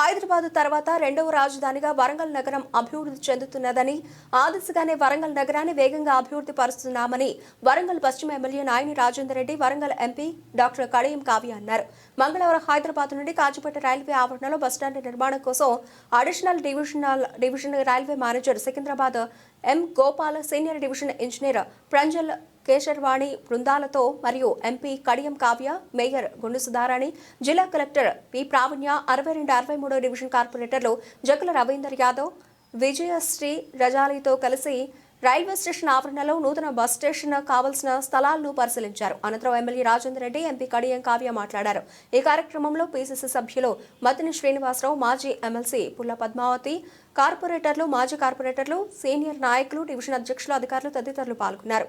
హైదరాబాద్ తర్వాత రెండవ రాజధానిగా వరంగల్ నగరం అభివృద్ధి చెందుతున్నదని ఆ దిశగానే వరంగల్ నగరాన్ని వేగంగా అభివృద్ధి పరుస్తున్నామని వరంగల్ పశ్చిమ MLA Nayani Rajender Reddy Warangal MP doctor Kadiyam Kavya అన్నారు. మంగళవారం హైదరాబాద్ నుండి కాచిపేట రైల్వే ఆవరణలో బస్టాండ్ నిర్మాణం కోసం additional divisional division railway manager Secunderabad M Gopal senior division engineer Pranjal Kesharwani బృందాలతో మరియు ఎంపీ కడియం కావ్య మేయర్ గుండు సుధారాణి జిల్లా కలెక్టర్ పి. ప్రావీణ్య అరవై రెండు అరవై మూడో డివిజన్ కార్పొరేటర్లు జగల రవీందర్ యాదవ్ విజయశ్రీ రజాలీతో కలిసి రైల్వే స్టేషన్ ఆవరణలో నూతన బస్ స్టేషన్ కావలసిన స్థలాలను పరిశీలించారు. అనంతరం ఎమ్మెల్యే రాజేందర్ రెడ్డి ఎంపీ కడియం కావ్య మాట్లాడారు. ఈ కార్యక్రమంలో పీసీసీ సభ్యులు మతిని శ్రీనివాసరావు మాజీ ఎమ్మెల్సీ పుల్ల పద్మావతి కార్పొరేటర్లు మాజీ కార్పొరేటర్లు సీనియర్ నాయకులు డివిజన్ అధ్యక్షులు అధికారులు తదితరులు పాల్గొన్నారు.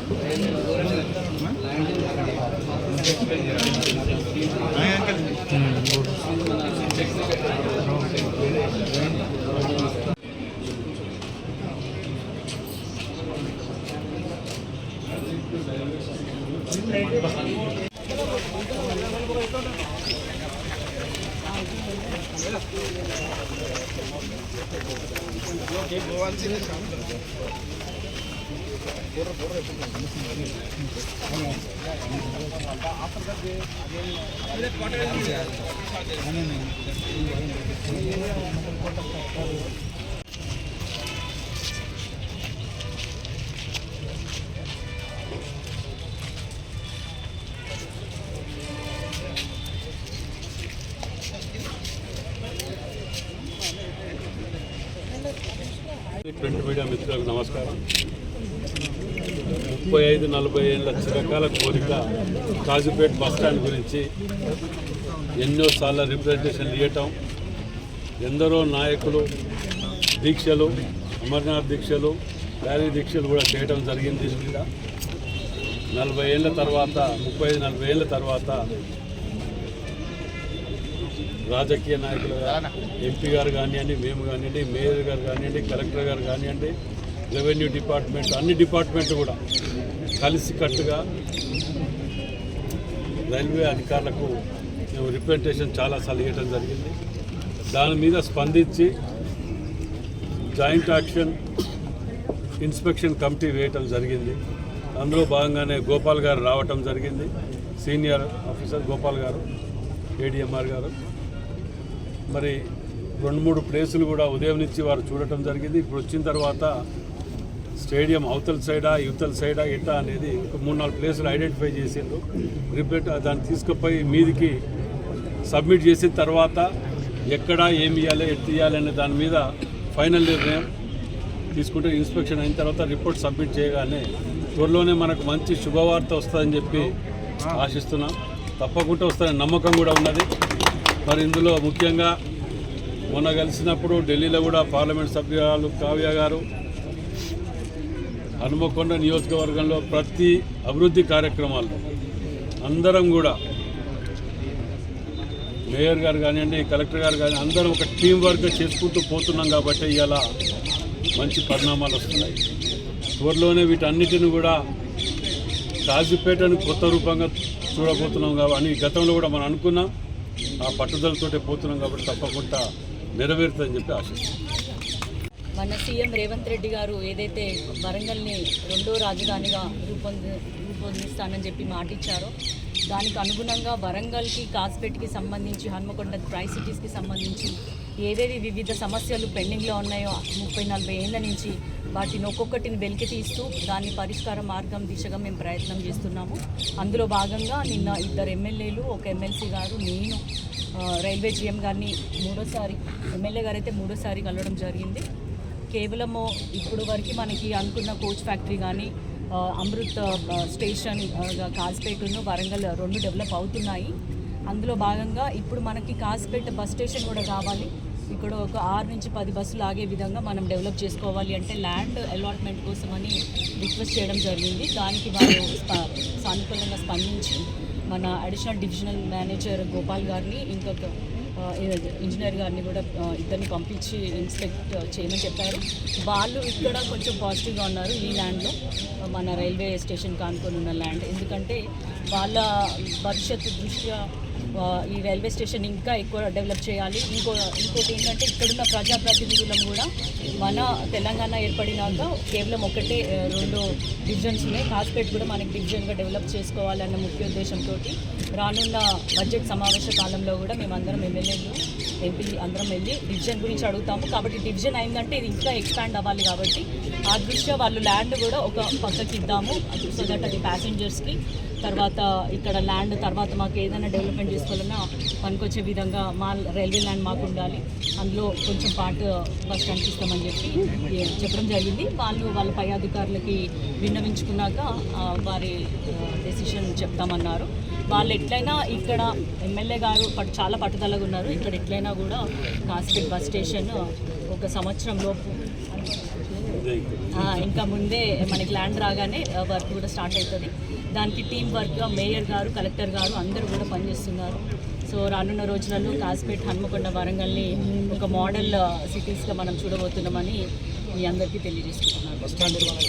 Okay, go ప్రింట్ మీడియా మిత్రులకు నమస్కారం. ముప్పై ఐదు నలభై ఏళ్ళ చిరకాల కోరిక కాజుపేట్ బస్ స్టాండ్ గురించి ఎన్నోసార్లు రిప్రజెంటేషన్ ఇవ్వటం ఎందరో నాయకులు దీక్షలు అమర్నాథ్ దీక్షలు ర్యాలీ దీక్షలు కూడా చేయడం జరిగింది. మీద నలభై ఏళ్ళ తర్వాత ముప్పై ఐదు నలభై ఏళ్ళ తర్వాత రాజకీయ నాయకులు ఎంపీ గారు కానివ్వండి మేము కానివ్వండి మేయర్ గారు కానివ్వండి కలెక్టర్ గారు కానివ్వండి రెవెన్యూ డిపార్ట్మెంట్ అన్ని డిపార్ట్మెంట్ కూడా కలిసికట్టుగా రైల్వే అధికారులకు మేము రిప్రజెంటేషన్ చాలాసార్లు ఇవ్వడం జరిగింది. దాని మీద స్పందించి జాయింట్ యాక్షన్ ఇన్స్పెక్షన్ కమిటీ వేయటం జరిగింది. అందులో భాగంగానే గోపాల్ గారు రావటం జరిగింది. సీనియర్ ఆఫీసర్ గోపాల్ గారు ఏడిఎంఆర్ గారు. మరి రెండు మూడు ప్లేసులు కూడా ఉదయం నుంచి వారు చూడటం జరిగింది. ఇప్పుడు వచ్చిన తర్వాత స్టేడియం అవతల సైడా యువతల సైడా ఎట్టా అనేది ఒక మూడు నాలుగు ప్లేసులు ఐడెంటిఫై చేసిండ్రు. రిపేట్ దాన్ని తీసుకుపోయి మీదికి సబ్మిట్ చేసిన తర్వాత ఎక్కడ ఏమి ఇవ్వాలి ఎట్టు ఇవ్వాలి అనే దాని మీద ఫైనల్ నిర్ణయం తీసుకుంటే ఇన్స్పెక్షన్ అయిన తర్వాత రిపోర్ట్ సబ్మిట్ చేయగానే త్వరలోనే మనకు మంచి శుభవార్త వస్తుందని చెప్పి ఆశిస్తున్నాం. తప్పకుండా వస్తుందని నమ్మకం కూడా ఉన్నది. మరి ఇందులో ముఖ్యంగా మొన్న కలిసినప్పుడు ఢిల్లీలో కూడా పార్లమెంట్ సభ్యురాలు కావ్య గారు హనుమకొండ నియోజకవర్గంలో ప్రతి అభివృద్ధి కార్యక్రమాలు అందరం కూడా మేయర్ గారు కానివ్వండి కలెక్టర్ గారు కానీ అందరం ఒక టీం వర్క్ చేసుకుంటూ పోతున్నాం కాబట్టి ఇవాళ మంచి పరిణామాలు వస్తున్నాయి. త్వరలోనే వీటన్నిటిని కూడా కాజీపేటను కొత్త రూపంగా చూడబోతున్నాం కాబట్టి గతంలో కూడా మనం అనుకున్నాం. ఆ పట్టుదలతోటే పోతున్నాం కాబట్టి తప్పకుండా నెరవేరుతుందని చెప్పి ఆశిస్తున్నాం. మన సీఎం రేవంత్ రెడ్డి గారు ఏదైతే వరంగల్ని రెండో రాజధానిగా రూపొంది రూపొందిస్తానని చెప్పి మాట ఇచ్చారో దానికి అనుగుణంగా వరంగల్కి కాస్పేట్కి సంబంధించి హన్మకొండ ట్రై సిటీస్కి సంబంధించి ఏవేవి వివిధ సమస్యలు పెండింగ్లో ఉన్నాయో ముప్పై నలభై ఏళ్ళ నుంచి వాటిని ఒక్కొక్కటిని వెలికి తీస్తూ దాన్ని పరిష్కార మార్గం దిశగా మేము ప్రయత్నం చేస్తున్నాము. అందులో భాగంగా నిన్న ఇద్దరు ఎమ్మెల్యేలు ఒక ఎమ్మెల్సీ గారు నేను రైల్వే జీఎం గారిని మూడోసారి ఎమ్మెల్యే గారు అయితే మూడోసారి కలవడం జరిగింది. కేవలము ఇప్పుడు వరకు మనకి అనుకున్న కోచ్ ఫ్యాక్టరీ కానీ అమృత్ స్టేషన్ కాజ్పేటను వరంగల్ రెండు డెవలప్ అవుతున్నాయి. అందులో భాగంగా ఇప్పుడు మనకి కాజ్పేట బస్ స్టేషన్ కూడా కావాలి ఇక్కడ ఒక ఆరు నుంచి పది బస్సులు ఆగే విధంగా మనం డెవలప్ చేసుకోవాలి అంటే ల్యాండ్ అలాట్మెంట్ కోసమని రిక్వెస్ట్ చేయడం జరిగింది. దానికి వాళ్ళు స్ప- సానుకూలంగా స్పందించి మన అడిషనల్ డివిజనల్ మేనేజర్ గోపాల్ గారిని ఇంకొక ఇంజనీర్ గారిని కూడా ఇద్దరిని పంపించి ఇన్స్పెక్ట్ చేయమని చెప్పారు. వాళ్ళు ఇక్కడ కొంచెం పాజిటివ్గా ఉన్నారు ఈ ల్యాండ్లో. మన రైల్వే స్టేషన్ కానుకొని ఉన్న ల్యాండ్. ఎందుకంటే వాళ్ళ భవిష్యత్తు దృష్ట్యా ఈ రైల్వే స్టేషన్ ఇంకా ఎక్కువ డెవలప్ చేయాలి. ఇంకో ఇంకోటి ఏంటంటే ఇక్కడున్న ప్రజాప్రతినిధులను కూడా మన తెలంగాణ ఏర్పడినాక కేవలం ఒకటే రెండు డివిజన్స్ ఉన్నాయి. కాస్పేట్ కూడా మనకి డివిజన్గా డెవలప్ చేసుకోవాలన్న ముఖ్య ఉద్దేశంతో రానున్న బడ్జెట్ సమావేశ కాలంలో కూడా మేమందరం ఎమ్మెల్యేలు ఎంపీ అందరం వెళ్ళి డివిజన్ గురించి అడుగుతాము. కాబట్టి డివిజన్ అయిందంటే ఇది ఇంకా ఎక్స్పాండ్ అవ్వాలి కాబట్టి ఆ దృష్ట్యా వాళ్ళు ల్యాండ్ కూడా ఒక పక్కకి ఇద్దాము. సో దట్ అది ప్యాసింజర్స్కి తర్వాత ఇక్కడ ల్యాండ్ తర్వాత మాకు ఏదైనా డెవలప్మెంట్ చేసుకోవాలన్నా పనికొచ్చే విధంగా మా రైల్వే ల్యాండ్ మాకు ఉండాలి. అందులో కొంచెం పార్ట్ బస్ కనిపిస్తామని చెప్పి చెప్పడం జరిగింది. వాళ్ళు వాళ్ళ పై అధికారులకి విన్నవించుకున్నాక వారి డెసిషన్ చెప్తామన్నారు. వాళ్ళు ఎట్లయినా ఇక్కడ ఎమ్మెల్యే గారు చాలా పట్టుదలగా ఉన్నారు. ఇక్కడ ఎట్లయినా కూడా కాసిపేట్ బస్ స్టేషన్ ఒక సంవత్సరం లోపు ఇంకా ముందే మనకి ల్యాండ్ రాగానే వర్క్ కూడా స్టార్ట్ అవుతుంది. దానికి టీం వర్క్గా మేయర్ గారు కలెక్టర్ గారు అందరూ కూడా పనిచేస్తున్నారు. సో రానున్న రోజులలో కాస్పేట్ హన్మకొండ వరంగల్ని ఒక మోడల్ సిటీస్గా uh, మనం చూడబోతున్నామని మీ అందరికీ తెలియజేస్తున్నాను